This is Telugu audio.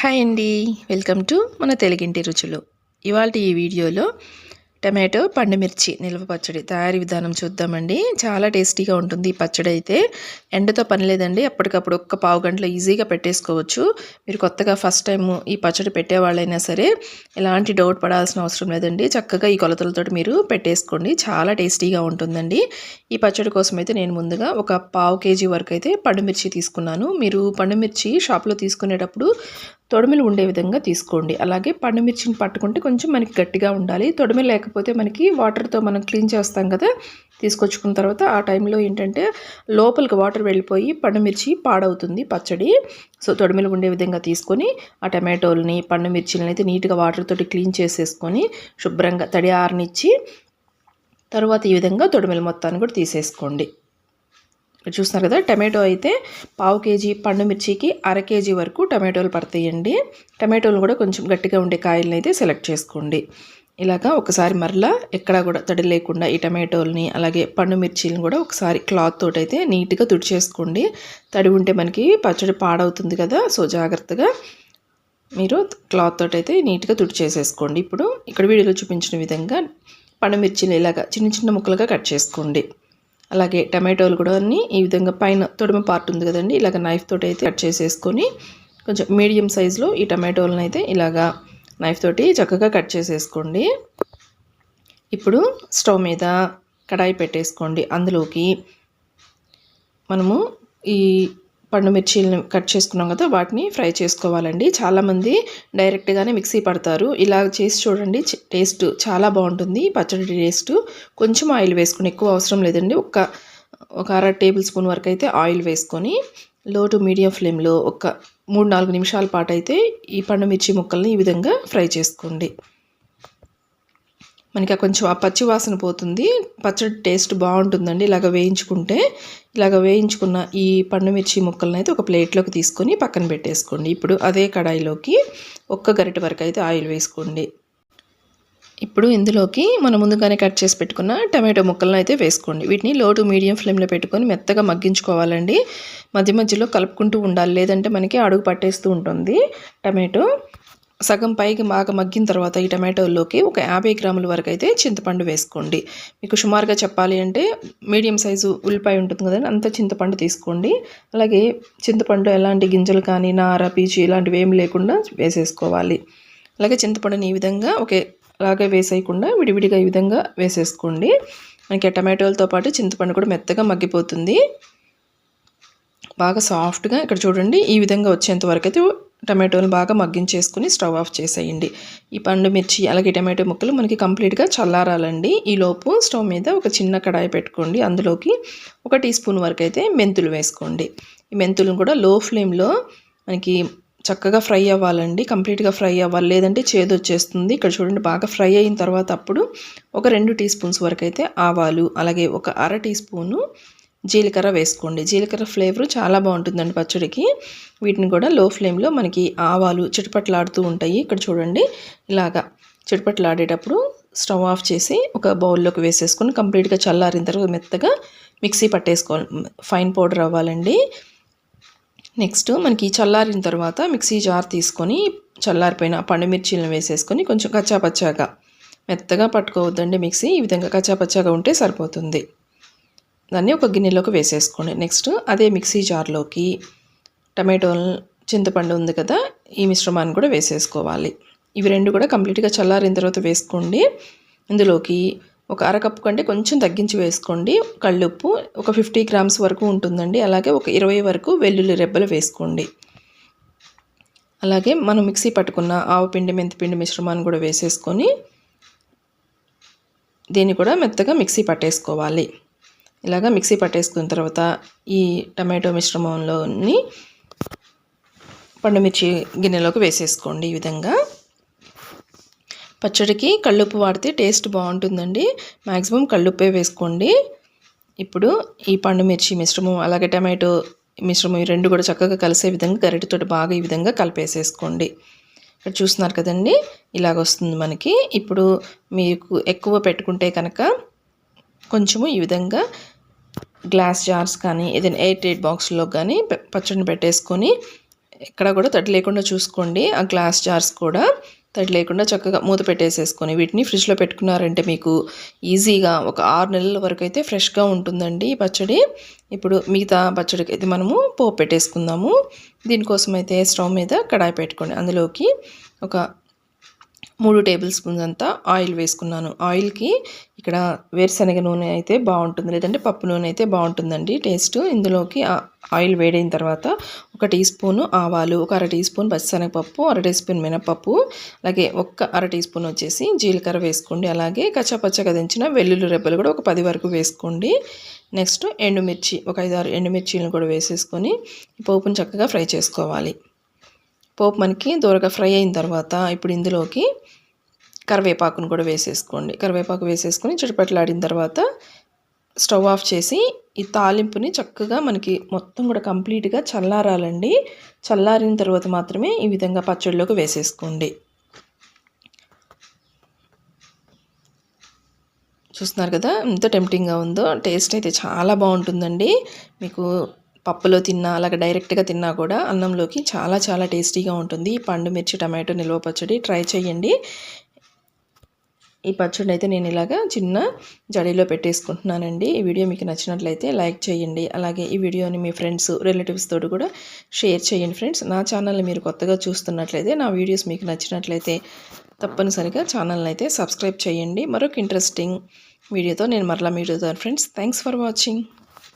హాయ్ అండి. వెల్కమ్ టు మన తెలుగింటి రుచులు. ఇవాళ ఈ వీడియోలో టమాటో పండుమిర్చి నిల్వ పచ్చడి తయారీ విధానం చూద్దామండి. చాలా టేస్టీగా ఉంటుంది ఈ పచ్చడి అయితే. ఎండతో పని లేదండి. అప్పటికప్పుడు ఒక్క పావు గంటలో ఈజీగా పెట్టేసుకోవచ్చు. మీరు కొత్తగా ఫస్ట్ టైం ఈ పచ్చడి పెట్టేవాళ్ళైనా సరే ఎలాంటి డౌట్ పడాల్సిన అవసరం లేదండి. చక్కగా ఈ కొలతలతో మీరు పెట్టేసుకోండి. చాలా టేస్టీగా ఉంటుందండి. ఈ పచ్చడి కోసం అయితే నేను ముందుగా ఒక పావు కేజీ వరకు అయితే పండుమిర్చి తీసుకున్నాను. మీరు పండుమిర్చి షాప్లో తీసుకునేటప్పుడు తొడిమిలు ఉండే విధంగా తీసుకోండి. అలాగే పండుమిర్చిని పట్టుకుంటే కొంచెం మనకి గట్టిగా ఉండాలి. తొడిమి లేకపోతే మనకి వాటర్తో మనం క్లీన్ చేస్తాం కదా తీసుకొచ్చుకున్న తర్వాత ఆ టైంలో ఏంటంటే లోపలికి వాటర్ వెళ్ళిపోయి పండుమిర్చి పాడవుతుంది పచ్చడి. సో తొడిమిలు ఉండే విధంగా తీసుకొని ఆ టమాటోలని పండుమిర్చిని అయితే నీట్గా వాటర్ తోటి క్లీన్ చేసేసుకొని శుభ్రంగా తడి ఆరనిచ్చి తర్వాత ఈ విధంగా తొడిమిల మొత్తాన్ని కూడా తీసేసుకోండి. చూస్తున్నారు కదా టమాటో అయితే పావు కేజీ పండు మిర్చికి అర కేజీ వరకు టమాటోలు పడతాయండి. టమాటోలు కూడా కొంచెం గట్టిగా ఉండే కాయలను అయితే సెలెక్ట్ చేసుకోండి. ఇలాగా ఒకసారి మరలా ఎక్కడా కూడా తడి లేకుండా ఈ టమాటోల్ని అలాగే పండు మిర్చీలను కూడా ఒకసారి క్లాత్ తోటి అయితే నీట్గా తుడిచేసుకోండి. తడి ఉంటే మనకి పచ్చడి పాడవుతుంది కదా సో జాగ్రత్తగా మీరు క్లాత్ తోటి అయితే నీట్గా తుడిచేసేసుకోండి. ఇప్పుడు ఇక్కడ వీడియోలో చూపించిన విధంగా పండు మిర్చిని ఇలాగా చిన్న చిన్న ముక్కలుగా కట్ చేసుకోండి. అలాగే టమాటోలు కూడా అన్ని ఈ విధంగా పైన తొడిమ పార్ట్ ఉంది కదండి ఇలాగ నైఫ్ తోటి అయితే కట్ చేసేసుకొని కొంచెం మీడియం సైజులో ఈ టమాటోలను అయితే ఇలాగా నైఫ్ తోటి చక్కగా కట్ చేసేసుకోండి. ఇప్పుడు స్టవ్ మీద కడాయి పెట్టేసుకోండి. అందులోకి మనము ఈ పండు మిర్చీలను కట్ చేసుకున్నాం కదా వాటిని ఫ్రై చేసుకోవాలండి. చాలామంది డైరెక్ట్గానే మిక్సీ పడతారు. ఇలా చేసి చూడండి టేస్ట్ చాలా బాగుంటుంది పచ్చడి టేస్ట్. కొంచెం ఆయిల్ వేసుకుని ఎక్కువ అవసరం లేదండి. ఒక ఒక అర టేబుల్ స్పూన్ వరకు అయితే ఆయిల్ వేసుకొని లో టు మీడియం ఫ్లేమ్లో ఒక మూడు నాలుగు నిమిషాల పాటు అయితే ఈ పండు మిర్చి ముక్కల్ని ఈ విధంగా ఫ్రై చేసుకోండి. మనకి కొంచెం ఆ పచ్చి వాసన పోతుంది. పచ్చడి టేస్ట్ బాగుంటుందండి. ఇలాగ వేయించుకుంటే ఇలాగ వేయించుకున్న ఈ పండుమిర్చి ముక్కలను అయితే ఒక ప్లేట్లోకి తీసుకొని పక్కన పెట్టేసుకోండి. ఇప్పుడు అదే కడాయిలోకి ఒక్క గరిటె వరకు అయితే ఆయిల్ వేసుకోండి. ఇప్పుడు ఇందులోకి మనం ముందుగానే కట్ చేసి పెట్టుకున్న టమాటో ముక్కలను అయితే వేసుకోండి. వీటిని లో టు మీడియం ఫ్లేమ్లో పెట్టుకొని మెత్తగా మగ్గించుకోవాలండి. మధ్య మధ్యలో కలుపుకుంటూ ఉండాలి. లేదంటే మనకి అడుగు పట్టేస్తూ ఉంటుంది టమాటో. సగం పైకి బాగా మగ్గిన తర్వాత ఈ టమాటోల్లోకి ఒక యాభై గ్రాముల వరకు అయితే చింతపండు వేసుకోండి. మీకు సుమారుగా చెప్పాలి అంటే మీడియం సైజు ఉల్లిపాయ ఉంటుంది కదండి అంత చింతపండు తీసుకోండి. అలాగే చింతపండు ఎలాంటి గింజలు కానీ నార పీచు ఇలాంటివి ఏమి లేకుండా వేసేసుకోవాలి. అలాగే చింతపండుని ఈ విధంగా ఒకే అలాగే వేసేయకుండా విడివిడిగా ఈ విధంగా వేసేసుకోండి. మనకి టమాటోలతో పాటు చింతపండు కూడా మెత్తగా మగ్గిపోతుంది. బాగా సాఫ్ట్గా ఇక్కడ చూడండి ఈ విధంగా వచ్చేంత వరకు అయితే టమాటోలు బాగా మగ్గించేసుకుని స్టవ్ ఆఫ్ చేసేయండి. ఈ పండు మిర్చి అలాగే టమాటో ముక్కలు మనకి కంప్లీట్గా చల్లారాలండి. ఈలోపు స్టవ్ మీద ఒక చిన్న కడాయి పెట్టుకోండి. అందులోకి ఒక టీ స్పూన్ వరకు అయితే మెంతులు వేసుకోండి. ఈ మెంతులను కూడా లో ఫ్లేమ్లో మనకి చక్కగా ఫ్రై అవ్వాలండి. కంప్లీట్గా ఫ్రై అవ్వాలి. లేదంటే చేదు వచ్చేస్తుంది. ఇక్కడ చూడండి బాగా ఫ్రై అయిన తర్వాత అప్పుడు ఒక రెండు టీ స్పూన్స్ వరకు అయితే ఆవాలు అలాగే ఒక అర టీ స్పూను జీలకర్ర వేసుకోండి. జీలకర్ర ఫ్లేవర్ చాలా బాగుంటుందండి పచ్చడికి. వీటిని కూడా లో ఫ్లేమ్లో మనకి ఆవాలు చిటపట్లాడుతూ ఉంటాయి. ఇక్కడ చూడండి. ఇలాగా చిటపట్లాడేటప్పుడు స్టవ్ ఆఫ్ చేసి ఒక బౌల్లోకి వేసేసుకొని కంప్లీట్గా చల్లారిన తర్వాత మెత్తగా మిక్సీ పట్టేసుకోవాలి. ఫైన్ పౌడర్ అవ్వాలండి. నెక్స్ట్ మనకి చల్లారిన తర్వాత మిక్సీ జార్ తీసుకొని చల్లారిపోయిన పండుమిర్చీలను వేసేసుకొని కొంచెం కచ్చాపచ్చాగా మెత్తగా పట్టుకోవద్దండి మిక్సీ. ఈ విధంగా కచ్చాపచ్చాగా ఉంటే సరిపోతుంది. దాన్ని ఒక గిన్నెలోకి వేసేసుకోండి. నెక్స్ట్ అదే మిక్సీ జార్లోకి టమాటో చింతపండు ఉంది కదా ఈ మిశ్రమాన్ని కూడా వేసేసుకోవాలి. ఇవి రెండు కూడా కంప్లీట్గా చల్లారిన తర్వాత వేసుకోండి. ఇందులోకి ఒక అరకప్పు కంటే కొంచెం తగ్గించి వేసుకోండి. కళ్ళుప్పు ఒక ఫిఫ్టీ గ్రామ్స్ వరకు ఉంటుందండి. అలాగే ఒక ఇరవై వరకు వెల్లుల్లి రెబ్బలు వేసుకోండి. అలాగే మనం మిక్సీ పట్టుకున్న ఆవుపిండి మెంతిపిండి మిశ్రమాన్ని కూడా వేసేసుకొని దీన్ని కూడా మెత్తగా మిక్సీ పట్టేసుకోవాలి. ఇలాగా మిక్సీ పట్టేసుకున్న తర్వాత ఈ టమాటో మిశ్రమంలోని పండుమిర్చి గిన్నెలోకి వేసేసుకోండి ఈ విధంగా. పచ్చడికి కళ్ళుప్పు వాడితే టేస్ట్ బాగుంటుందండి. మ్యాక్సిమం కళ్ళుప్పే వేసుకోండి. ఇప్పుడు ఈ పండుమిర్చి మిశ్రమం అలాగే టమాటో మిశ్రమం ఈ రెండు కూడా చక్కగా కలిసే విధంగా గరిటెతో బాగా ఈ విధంగా కలిపేసేసుకోండి. ఇక్కడ చూస్తున్నారు కదండి ఇలాగ వస్తుంది మనకి. ఇప్పుడు మీకు ఎక్కువ పెట్టుకుంటే కనుక కొంచెము ఈ విధంగా గ్లాస్ జార్స్ కానీ ఏదైనా ఎయిట్ ఎయిట్ బాక్స్లో కానీ పచ్చడిని పెట్టేసుకొని ఎక్కడ కూడా తడి లేకుండా చూసుకోండి. ఆ గ్లాస్ జార్స్ కూడా తడి లేకుండా చక్కగా మూత పెట్టేసేసుకొని వీటిని ఫ్రిడ్జ్లో పెట్టుకున్నారంటే మీకు ఈజీగా ఒక ఆరు నెలల వరకు అయితే ఫ్రెష్గా ఉంటుందండి ఈ పచ్చడి. ఇప్పుడు మిగతా పచ్చడికి అయితే మనము పోపు పెట్టేసుకుందాము. దీనికోసం అయితే స్టవ్ మీద కడాయి పెట్టుకోండి. అందులోకి ఒక మూడు టేబుల్ స్పూన్స్ అంతా ఆయిల్ వేసుకున్నాను. ఆయిల్కి ఇక్కడ వేరుశనగ నూనె అయితే బాగుంటుంది. లేదంటే పప్పు నూనె అయితే బాగుంటుందండి టేస్ట్. ఇందులోకి ఆయిల్ వేడైన తర్వాత ఒక టీ స్పూను ఆవాలు ఒక అర టీ స్పూన్ పచ్చిశనగపప్పు అర టీ స్పూన్ మినపప్పు అలాగే ఒక్క అర టీ స్పూన్ వచ్చేసి జీలకర్ర వేసుకోండి. అలాగే కచ్చపచ్చగా దించిన వెల్లుల్లి రెబ్బలు కూడా ఒక పది వరకు వేసుకోండి. నెక్స్ట్ ఎండుమిర్చి ఒక ఐదు ఆరు ఎండుమిర్చీలను కూడా వేసేసుకొని పోపును చక్కగా ఫ్రై చేసుకోవాలి. పోపు మనకి దూరగా ఫ్రై అయిన తర్వాత ఇప్పుడు ఇందులోకి కరివేపాకును కూడా వేసేసుకోండి. కరివేపాకు వేసేసుకొని చిటపట్లాడిన తర్వాత స్టవ్ ఆఫ్ చేసి ఈ తాలింపుని చక్కగా మనకి మొత్తం కూడా కంప్లీట్గా చల్లారాలండి. చల్లారిన తర్వాత మాత్రమే ఈ విధంగా పచ్చడిలోకి వేసేసుకోండి. చూస్తున్నారు కదా ఎంత టెంప్టింగ్గా ఉందో టేస్ట్ అయితే చాలా బాగుంటుందండి. మీకు పప్పులో తిన్నా అలాగే డైరెక్ట్గా తిన్నా కూడా అన్నంలోకి చాలా చాలా టేస్టీగా ఉంటుంది. ఈ పండు మిర్చి టమాటో నిల్వ పచ్చడి ట్రై చేయండి ఈ పచ్చడి అయితే నేను ఇలాగా చిన్న జడీలో పెట్టేసుకుంటున్నానండి. ఈ వీడియో మీకు నచ్చినట్లయితే లైక్ చేయండి అలాగే ఈ వీడియోని మీ ఫ్రెండ్స్ రిలేటివ్స్ తోటి కూడా షేర్ చేయండి ఫ్రెండ్స్. నా ఛానల్ని మీరు కొత్తగా చూస్తున్నట్లయితే నా వీడియోస్ మీకు నచ్చినట్లయితే తప్పనిసరిగా ఛానల్ని అయితే సబ్స్క్రైబ్ చేయండి మరొక ఇంట్రెస్టింగ్ వీడియోతో నేను మరలా meet friends thanks for watching